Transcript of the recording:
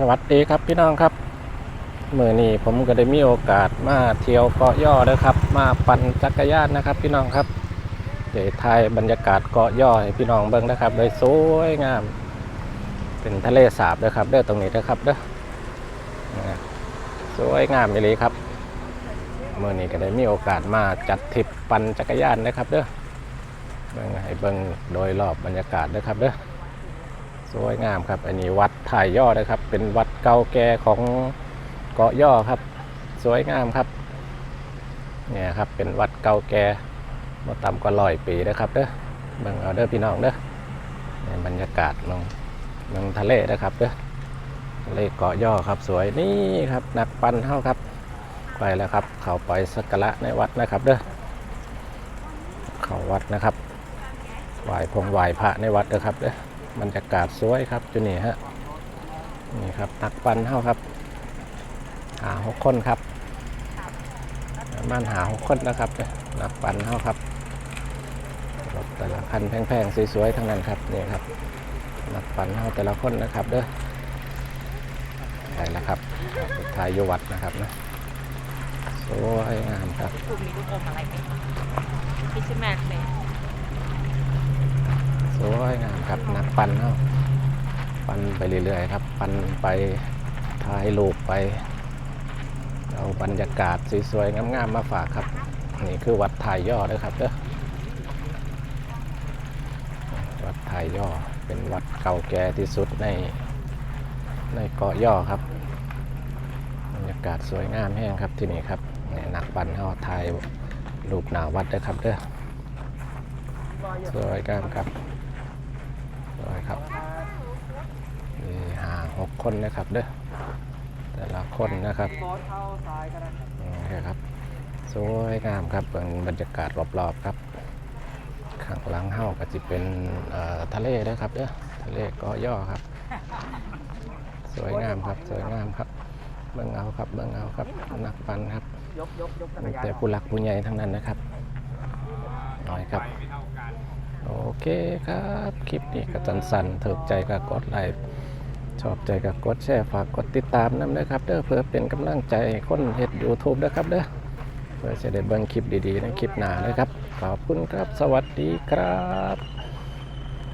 สวัสดีครับพี่น้องครับเมื่อนี้ผมก็ได้มีโอกาสมาเที่ยวเกาะย่อเด้อครับ มาปั่นจักรยานนะครับ พี่น้องครับเดี๋ยวถ่ายบรรยากาศเกาะย่อให้พี่น้องเบิ่งนะครับโดยสวยงาม เป็นทะเลสาบเด้อครับเด้อตรงนี้เด้อครับเด้อสวยงามเลยครับเมื่อนี้ก็ได้มีโอกาสมาจัดทริปปั่นจักรยานนะครับเด้อเบิ่งให้เบิ่งโดยรอบบรรยากาศเด้อครับเด้อ สวยงามครับ อันนี้วัดถ่ายย่อนะครับ เป็นวัดเก่าแก่ของเกาะย่อครับ สวยงามครับเนี่ยครับเป็นวัดเก่าแก่มาต่ำกว่าร้อยปีนะครับเด้อเบิ่งเอาเด้อพี่น้องเด้อในบรรยากาศมองเมืองทะเลนะครับเด้อทะเลเกาะย่อครับสวยนี่ครับนักปั่นเท่าครับไปแล้วครับ เขาไปสักการะในวัดนะครับเด้อเขาวัดนะครับไหว้พงไหว้พระในวัดเด้อครับเด้อ บรรยากาศสวยครับจุนี่ฮะนี่ครับตักปันเท่าครับ หาหกคนครับประมันหาหกคนนะครับนักปันเท่าครับรถแต่ละคันแพงๆสวยๆทั้งนั้นครับนี่ครับนักปันเท่าแต่ละคนนะครับเด้อไปแล้วครับสุดท้ายยวัดนะครับนะสวยงามครับกลุ่มมีลูกอมอะไรไหมพิชแมนเลย สวยงามครับนัก ปั่นเนาะปั่นไปเรื่อยๆครับ ปั่นไปถ่ายรูปไป เอาบรรยากาศสวยๆงามๆมาฝากครับ นี่คือวัดถ่ายย่อด้วยครับเด้อวัดถ่ายย่อเป็นวัดเก่าแก่ที่สุดในในเกาะย่อครับบรรยากาศสวยงามแห้งครับที่นี่ครับเนี่ยนักปั่นเขาถ่ายรูปหนาวัดด้วยครับเด้อสวยงามครับ สวยครับมี หกคนนะครับเด้อแต่ละคนนะครับนี่ครับสวยงามครับเป็นบรรยากาศรอบๆครับข้างหลังเฮาก็จะเป็นทะเลนะครับเด้อทะเลเก็ย่อครับ สวยงามครับสวยงามครับเบิ่งเอาครับเบิ่งเอาครับนักปันครับมีแต่ผู้หลักผู้ใหญ่ทั้งนั้นนะครับน้อยครับโอเคครับ คลิปนี้ก็สั้นๆถูกใจก็กดไลค์ ชอบใจก็กดแชร์ฝากกดติดตามน้ำนะครับเด้อเพื่อเป็นกำลังใจให้คนเฮ็ดยูทูบนะครับเด้อเพื่อจะได้เบิ่งคลิปดีๆในคลิปหน้านะครับขอบคุณครับ สวัสดีครับ